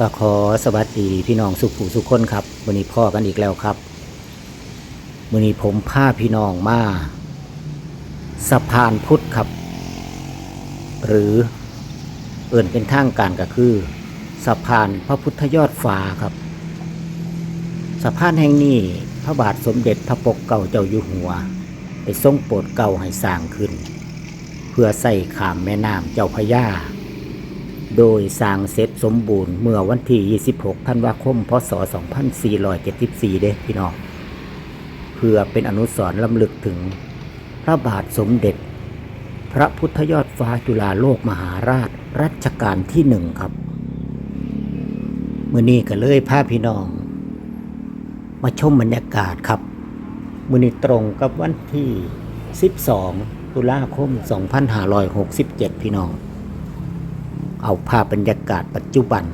ก็ขอสวัสดีพี่น้องสุขผู้สุขคนครับวันนี้พ่อกันอีกแล้วครับวันนี้ผมพาพี่น้องมาสะพานพุทธครับ หรือเอื่นเป็นทางการก็คือสะพานพระพุทธยอดฟ้าครับสะพานแห่งนี้พระบาทสมเด็จพระปกเกล้าเจ้าอยู่หัวได้ทรงโปรดเกล้าให้สร้างขึ้น เพื่อใส่ขามแม่น้ำเจ้าพระยา โดยสร้างเสร็จสมบูรณ์เมื่อวันที่ 26 ธันวาคม พศ 2474 เด้พี่น้อง เพื่อเป็นอนุสรณ์ลำลึกถึงพระบาทสมเด็จ พระพุทธยอดฟ้าจุฬาโลกมหาราชรัชกาลที่หนึ่งครับมื่อนี้ก็เลยพาพี่น้อง มาชมบรรยากาศครับมื่อนี้ตรงกับวันที่ 12 ตุลาคม 2567 พี่น้อง เอาภาพบรรยากาศปัจจุบัน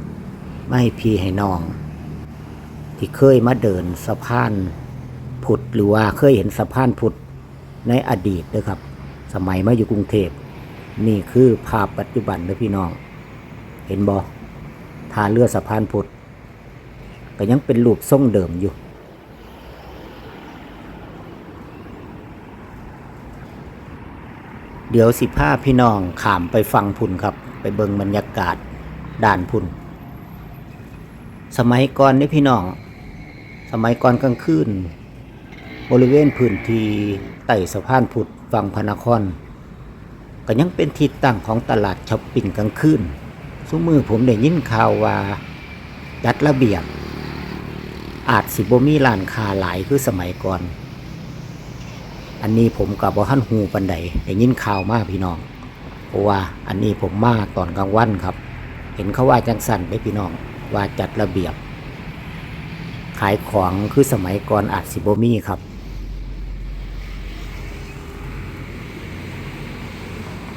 มาให้พี่ให้น้อง ที่เคยมาเดินสะพานผุดหรือว่าเคยเห็นสะพานผุดในอดีตด้วยครับ สมัยมาอยู่กรุงเทพนี่คือภาพปัจจุบันนะพี่น้อง เห็นบอทาเรือสะพานผุดก็ยังเป็นรูปทรงเดิมอยู่ เดี๋ยวสิพาพี่น้องขามไปฟังพุ่นครับ ไปเบิงบรรยากาศด่านพุ่น สมัยก่อนนี่พี่น้อง สมัยก่อนกลางคืนบริเวณพื้นที่ใต้สะพานผุดฝั่งพระนคร ก็ยังเป็นที่ตั้งของตลาดช้อปปิ้งกลางคืนสุมือผมได้ยินข่าวว่าจัดระเบียบ อาจสิบ่มีร้านคาหลายคือสมัยก่อน อันนี้ผมกับบ่ทันหูปันใดได้ยินข่าวมากพี่น้อง เพราะว่าอันนี้ผมมาตอนกลางวันครับ เห็นเขาว่าจังสันได้พี่น้องว่าจัดระเบียบ ขายของคือสมัยก่อนอาจสิบมีครับ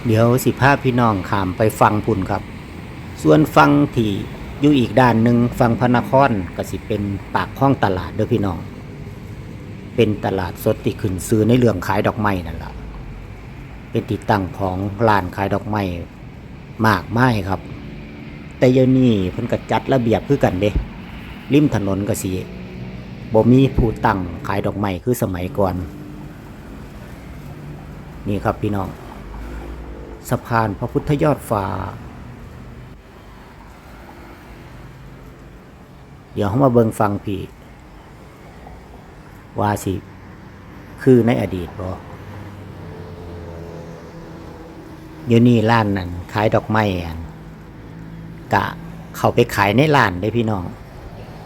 เดี๋ยวสิพาพี่น้องขามไปฟังพุ่นครับ ส่วนฟังที่อยู่อีกด้านหนึ่งฟังพระนครก็สิเป็นปากห้องตลาดเด้อพี่น้อง เป็นตลาดสดที่ขึ้นซื้อในเรื่องขายดอกไม้นั่นแหละ เป็นติดตั้งของร้านขายดอกไม้มากไม้ครับ แต่เดี๋ยวนี้เพิ่นก็จัดระเบียบคือกันเด้ริมถนนก็สิบ่มีผู้ตั้งขายดอกไม้คือสมัยก่อน นี่ครับพี่น้องสะพานพระพุทธยอดฟ้า เดี๋ยวเขามาเบิงฟังพี่ว่าสิ คือในอดีตบ่ เดี๋ยวนี้ร้านนั่นขายดอกไม้อันกะเขาไปขายในร้านได้พี่น้อง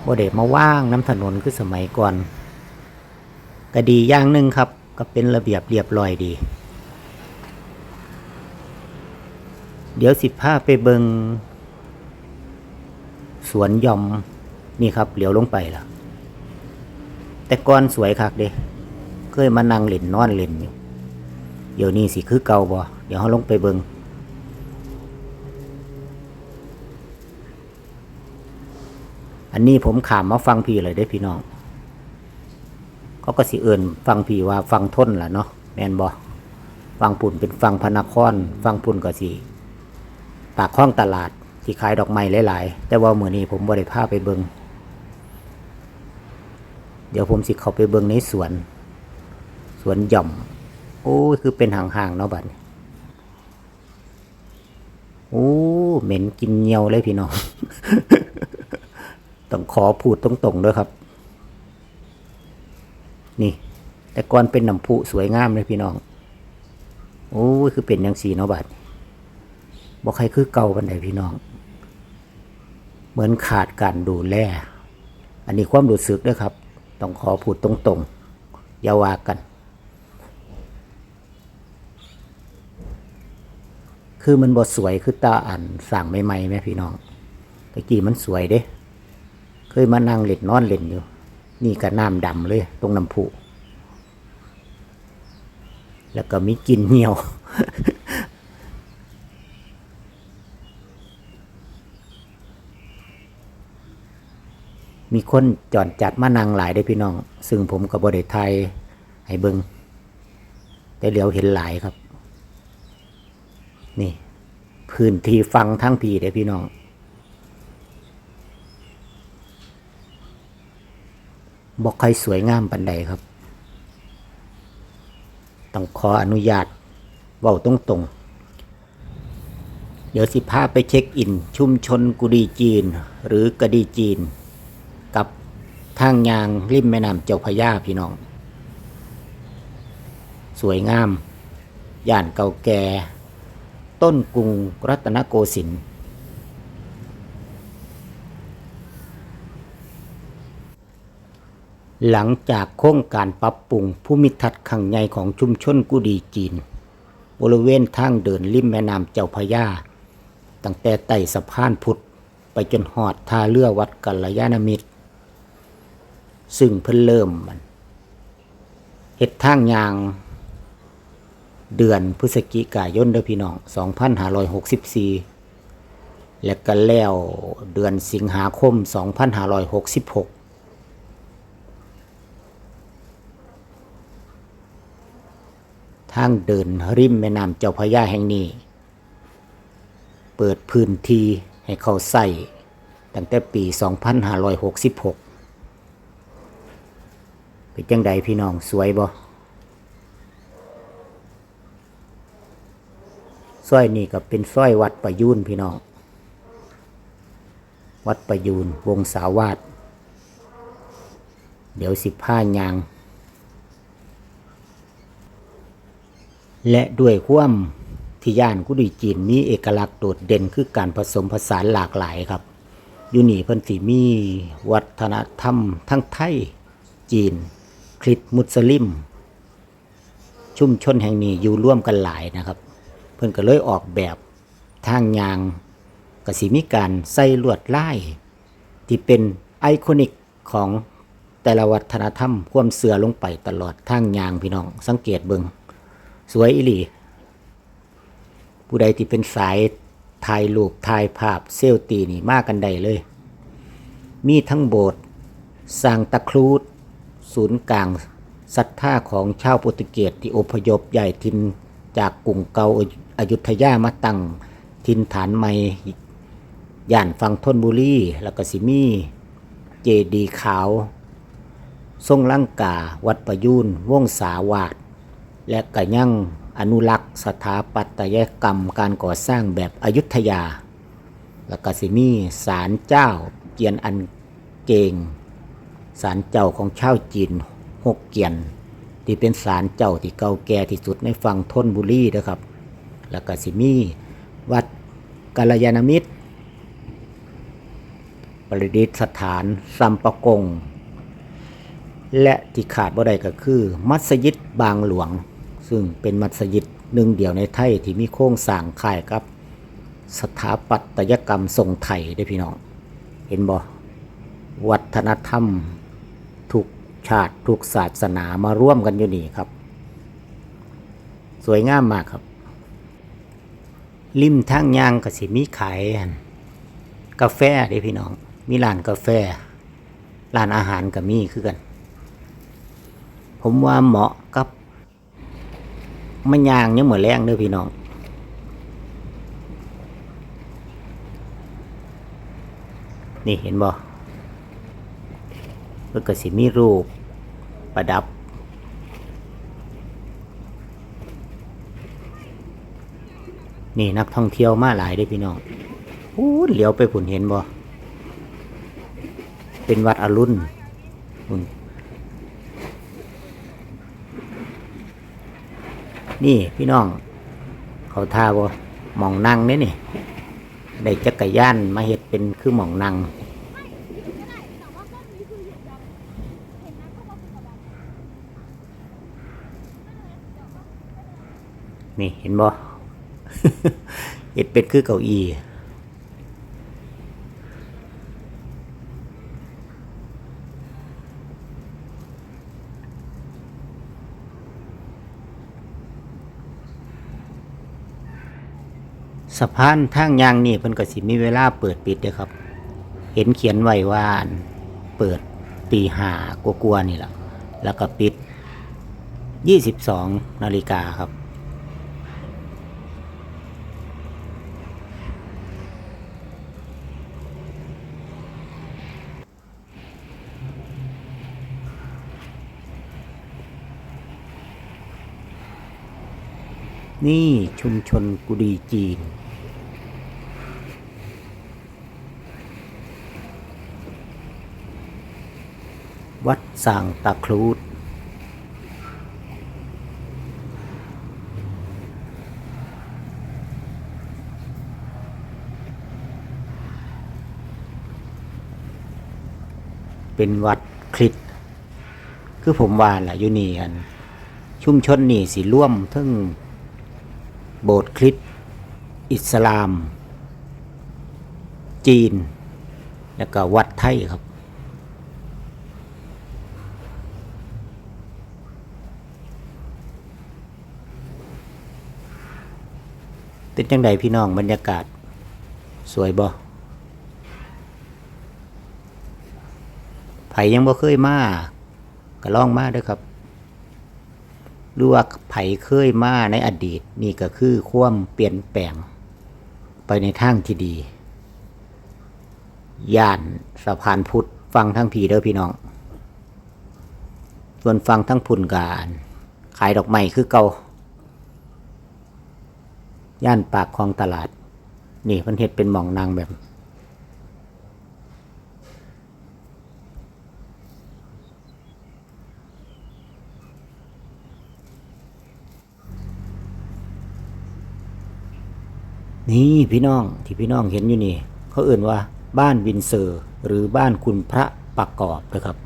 บ่เด็มาว่างน้ำถนนคือสมัยก่อนก็ดีอย่างหนึ่งครับ ก็เป็นระเบียบเรียบร้อยดี เดี๋ยวสิพาไปเบิงสวนยอมนี่ครับเหลียวลงไปล่ะแต่ก่อนสวยคักเด้เคยมานั่งเล่นนอนเล่นอยู่ เดี๋ยวนี้สิคือเก่าบ่เดี๋ยวเราลงไปเบิงอันนี้ผมขามมาฟังพี่เลยได้พี่น้องเขาก็สิเอินฟังพี่ว่าฟังทนแหละเนาะแมนบ่ฟังปุ่นเป็นฟังพระนครฟังปุ่นก็สิปากห้องตลาดที่ขายดอกไม้หลาย ๆ แต่ว่าเมื่อนี้ผมบ่ได้พาไปเบิงเดี๋ยวผมสิเข้าไปเบิงในสวน สวนหย่อม โอ้ยคือเป็นห่างๆเนาะบัดโอ้เหม็นกินเหนียวเลยพี่น้อง ต้องขอพูดตรงๆด้วยครับ นี่ แต่ก่อนเป็นน้ำพุสวยงามเลยพี่น้อง โอ้ยคือเป็นยังสีเนาะบัดบอกใครคือเก่าบันไดพี่น้อง เหมือนขาดการดูแล อันนี้ความรู้สึกด้วยครับ ต้องขอพูดตรงๆอย่าว่ากัน คือมันบทสวยคือตาอันสั่งใหม่ๆไหมพี่น้องตะกี้มันสวยเด้เคยมานั่งเล่นนอนเล่นอยู่ นี่ก็น้ำดำเลย ตรงน้ำพุแล้วก็มีกินเหนียว มีคนจอดจัดมานั่งหลายได้พี่น้อง ซึ่งผมกับบริไทยให้เบิงแต่เหลียวเห็นหลายครับ นี่ พื้นที่ฟังทั้งพี่เด้พี่น้อง บอกใครสวยงามปันใดครับ ต้องขออนุญาตเว้าตรงตรงเดี๋ยวสิพาไปเช็คอิน ชุมชนกุดีจีน หรือกดีจีน กับทางยางริมแม่น้ำเจ้าพยาพี่น้อง สวยงาม ย่านเก่าแก่ ต้นกรุงรัตนโกสินทร์หลังจากโครงการปรับปรุงภูมิทัศน์ขังใหญ่ของชุมชนกุดีจีน บริเวณทางเดินริมแม่น้ำเจ้าพยาตั้งแต่ไต่สะพานพุทธไปจนหอดท่าเรือวัดกัลยาณมิตร ซึ่งเพิ่นเริ่มมันเฮ็ดทางยาง เดือนพฤศจิกายนเด้อพี่น้อง 2564 และก็แล้วเดือนสิงหาคม 2566ทางเดินริมแม่น้ำเจ้าพระยาแห่งนี้ เปิดพื้นที่ให้เขาใส่ตั้งแต่ปี 2566 เป็นจังใดพี่น้องสวยบ่ สร้อยนี่ก็เป็นสร้อยวัดประยูนพี่น้อง วัดประยูนวงสาวาสเดี๋ยวสิบห้ายาง และด้วยความที่ย่านกุดีจีนมีเอกลักษณ์โดดเด่นคือการผสมผสานหลากหลายครับยูนี่เพิ่นสิมีวัฒนธรรม ทั้งไทย จีน คริสต์มุสลิม ชุมชนแห่งนี้อยู่ร่วมกันหลายนะครับ เพิ่นก็เลยออกแบบทางยางกสิมีการใส่ลวดลาย ที่เป็นไอคอนิกของแต่ละวัฒนธรรมควมเสือลงไปตลอดทางยางพี่น้อง สังเกตเบิงสวยอีหลี ผู้ใดที่เป็นสายถ่ายรูปถ่ายภาพเซลตีนี่มากกันได้เลย มีทั้งโบสถ์สร้างตะครูด ศูนย์กลางศรัทธาของชาวโปรตุเกสที่อพยพใหญ่ทินจากกรุงเกา อยุทยามาตั้งทินฐานใหม่ย่านฟังทนบุรีแล้วก็สิมีเจดีขาว ทรงลังกา วัดประยูนวงสาวาสและก็ยังอนุรักษ์สถาปัตยกรรมการก่อสร้างแบบอยุธยา แล้วก็สิมีศาลเจ้าเกียนอันเกงศาลเจ้าของชาวจีนหกเกียน ที่เป็นศาลเจ้าที่เก่าแก่ที่สุดในฝั่งทนบุรีนะครับ แล้วก็สิมีวัดกัลยาณมิตร ประดิษฐานซัมปะกง และที่ขาดบ่ได้ก็คือ มัสยิดบางหลวง ซึ่งเป็นมัสยิดหนึ่งเดียวในไทยที่มีโครงสร้างคล้ายกับ สถาปัตยกรรมทรงไทยได้พี่น้อง เห็นบ่วัฒนธรรมทุกชาติทุกศาสนามาร่วมกันอยู่นี่ครับ สวยงามมากครับ ริมทางยางก็สิมีขายกาแฟเด้พี่น้อง มีร้านกาแฟ ร้านอาหารก็มีคือกัน ผมว่าเหมาะกับมันยางยังเหมือนแรงเด้อพี่น้องนี่เห็นบ่เพื่อก็สิมีรูปประดับ นี่นักท่องเที่ยวมาหลายเด้พี่น้องอู้เหลียวไปผุนเห็นบ่เป็นวัดอรุณนี่พี่น้อง เขาท่าบ่หมองนั่งเนี่ยนี่ได้จักรยานมาเฮ็ดเป็นคือหมองนั่งนี่เห็นบ่ เฮ็ดเป็นคือเก้าอี้สะพานทางยางนี่เพิ่นก็สิมีเวลาเปิดปิดเด้ครับ เห็นเขียนไว้ว่าเปิดตีหากลัวๆนี่แหละแล้วก็ปิด 22นาฬิกาครับ นี่ชุมชนกุดีจีน วัดสางตะครูด เป็นวัดคริสคือผมว่าแหละอยู่นี่อัน ชุมชนนี่สิร่วมทั้ง โบสถ์คริสต์อิสลาม จีน แล้วก็วัดไทยครับ เป็นจังใดพี่น้องบรรยากาศสวยบ่ไผยังบ่เคยมาก็ลองมาด้อครับ หรือว่าไผเคยมาในอดีต นี่ก็คือความเปลี่ยนแปลง ไปในทางที่ดี ย่านสะพานพุทธฟังทั้งพีเด้อพี่น้อง ส่วนฟังทั้งพุ่นการขายดอกไม้คือเกาย่านปากคลองตลาด นี่มันเฮ็ดเป็นหม่องนางแบบ นี่พี่น้องที่พี่น้องเห็นอยู่นี่ เขาเอื่นว่า บ้านวินเซอร์ หรือบ้านคุณพระประกอบนะครับ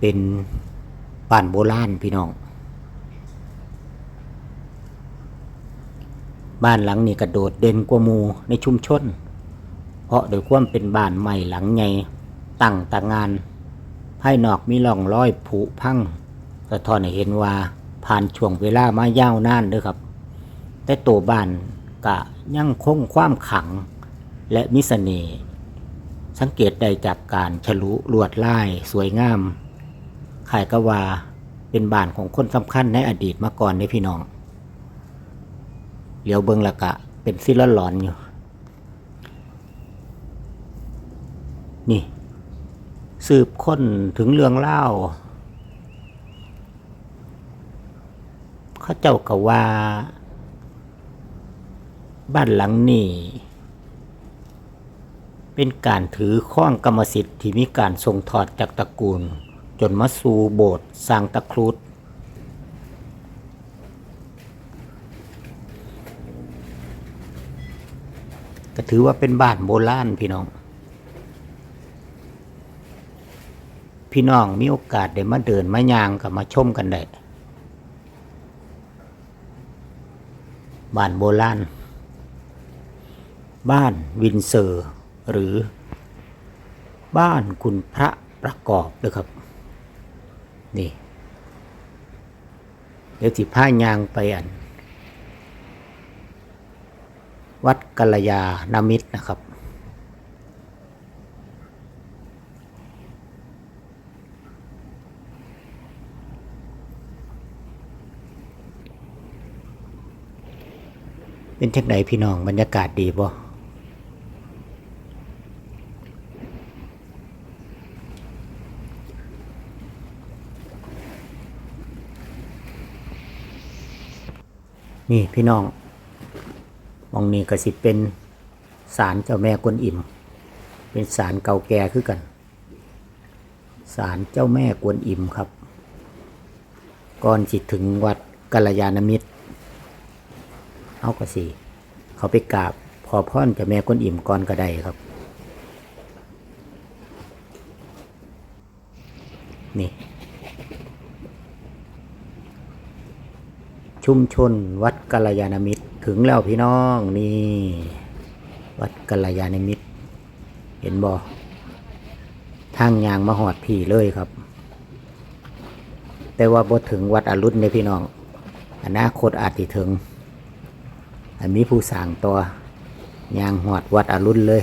เป็นบ้านโบราณพี่น้อง บ้านหลังนี้กระโดดเด่นกว่ามูในชุมชน เพราะโดยความเป็นบ้านใหม่หลังใหญ่ตั้งตางานภายนอกมีร่องรอยผุพังสะท้อนให้เห็นว่าผ่านช่วงเวลามายาวนานเด้อครับ แต่ตัวบ้านกะยังคงความขังและมิสเสน่สังเกตได้จากการฉลุลวดลายสวยงามขายกว่าเป็นบ้านของคนสำคัญในอดีตมาก่อนในพี่น้อง เหลียวเบิงละกะ เป็นซิลหลอนอยู่ นี่ สืบค้นถึงเรื่องเล่าเขาเจ้าก็ว่า บ้านหลังนี้ เป็นการถือข้องกรรมสิทธิ์ที่มีการส่งทอดจากตระกูล จนมาสู่โบสถ์สร้างตะครุดก็ถือว่าเป็นบ้านโบราณพี่น้อง พี่น้องมีโอกาสได้มาเดินมายางกับมาชมกันได้บ้านโบราณ บ้านวินเซอร์ หรือบ้านคุณพระประกอบด้วยครับ นี่เดี๋ยวสิพายางไปอัน วัดกัลยานามิตรนะครับ เป็นเช่ไหนพี่น้องบรรยากาศดีบ่ นี่พี่น้องมองนี่ก็สิเป็นศาลเจ้าแม่กวนอิมเป็นศาลเก่าแก่คือกันศาลเจ้าแม่กวนอิมครับ ก่อนจิตถึงวัดกัลยาณมิตรเอาก็สิเขาไปกราบขอพรเจ้าแม่กวนอิมก่อนก็ได้ครับ นี่ ชุมชน วัดกัลยาณมิตรถึงแล้วพี่น้องนี่ วัดกัลยาณมิตร เห็นบ่ทางยางมาหอดผีเลยครับ แต่ว่าบ่ถึงวัดอรุณเนี่ยพี่น้องอนาคตอาจสิถึง อันมีผู้สร้างตัวยางหอดวัดอรุณเลย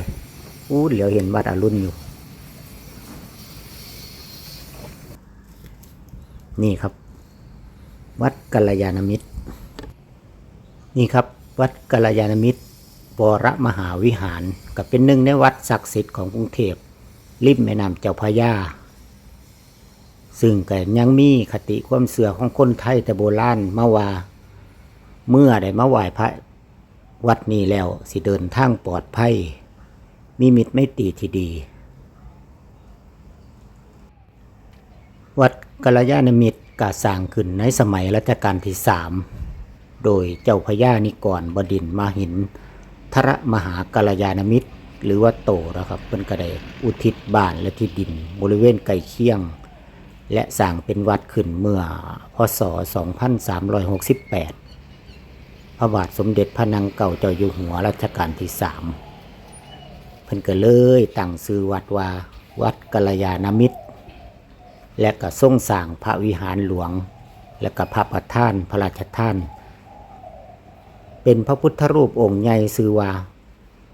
อู้เหลียวเห็นวัดอรุณอยู่ นี่ครับ วัดกัลยาณมิตร นี่ครับวัดกัลยาณมิตรวรมหาวิหารกับเป็นหนึ่งในวัดศักดิ์สิทธิ์ของกรุงเทพริมแม่น้ำเจ้าพระยาซึ่งก็ยังมีคติความเสื่อของคนไทยแต่โบราณมาว่า เมื่อได้มาไหว้พระวัดนี้แล้วสิเดินทางปลอดภัย มีมิตรไม่ตีทีดี วัดกัลยาณมิตรกาสร้างขึ้นในสมัยรัชกาลที่สาม โดยเจ้าพญานิกรบดินมาหินทรมหากัลยาณมิตร หรือว่าโตนะครับเป็นกระไดอุทิศบ้านและที่ดินบริเวณใกล้เคียง และสร้างเป็นวัดขึ้นเมื่อพศ 2368 พระบาทสมเด็จพระนางเก่าเจ้าอยู่หัวรัชกาลที่สามเพิ่นก็เลยตั้งชื่อวัดว่าวัดกัลยาณมิตร และก็ทรงสร้างพระวิหารหลวง และก็พระประธานพระราชทาน เป็นพระพุทธรูปองค์ใหญ่ชื่อว่า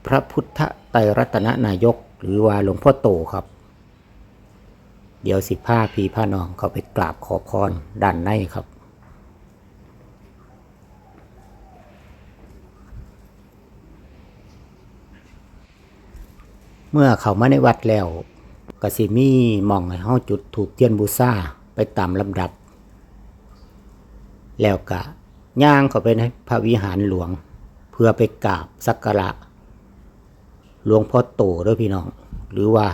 พระพุทธไตรรัตนนายก หรือว่าหลวงพ่อโตครับ เดี๋ยวสิผ้าพีผ้านองเขาไปกราบขอพรด้านในครับเมื่อเขามาในวัดแล้วกสิมีมองให้เฮาจุดถูกเทียนบูชาไปตามลำดับ แล้วก็ ย่างเข้าไปในพระวิหารหลวง เพื่อไปกราบสักการะหลวงพ่อโตด้อพี่น้อง หรือว่า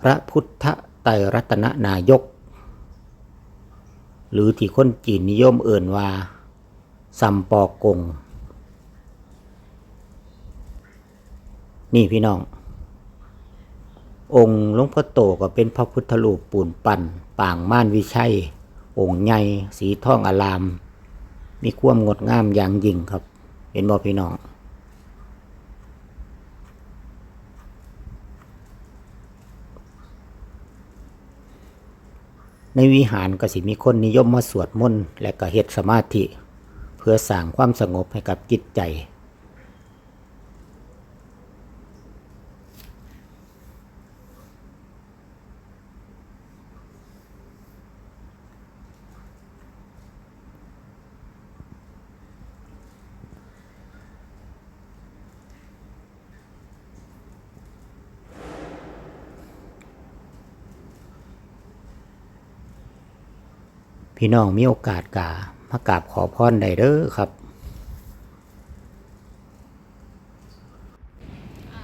พระพุทธไตรรัตนนายก หรือที่คนจีนนิยมเอ่นว่าซัมปอกง นี่พี่น้อง องค์หลวงพ่อโตก็เป็นพระพุทธรูปปูนปั้นปางม่านวิชัย องค์ใหญ่สีทองอลาม มีความงดงามอย่างยิ่งครับ เห็นบ่พี่น้องในวิหารก็สิมีคนนิยมมาสวดมนต์และก็เฮ็ดสมาธิ เพื่อสร้างความสงบให้กับจิตใจ พี่น้องมีโอกาสกามากราบขอพรได้เด้อครับ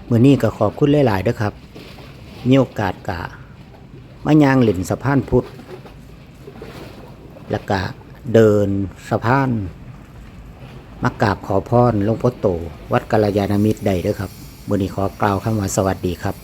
มื่อนี้ก็ขอบคุณหลายๆเด้อครับ มีโอกาสกามายางหลินสะพานพุทธแล้วก็เดินสะพานมากราบขอพรหลวงพ่อโต วัดกัลยาณมิตรได้เด้อครับมื่อนี้ขอกล่าวคำว่าสวัสดีครับ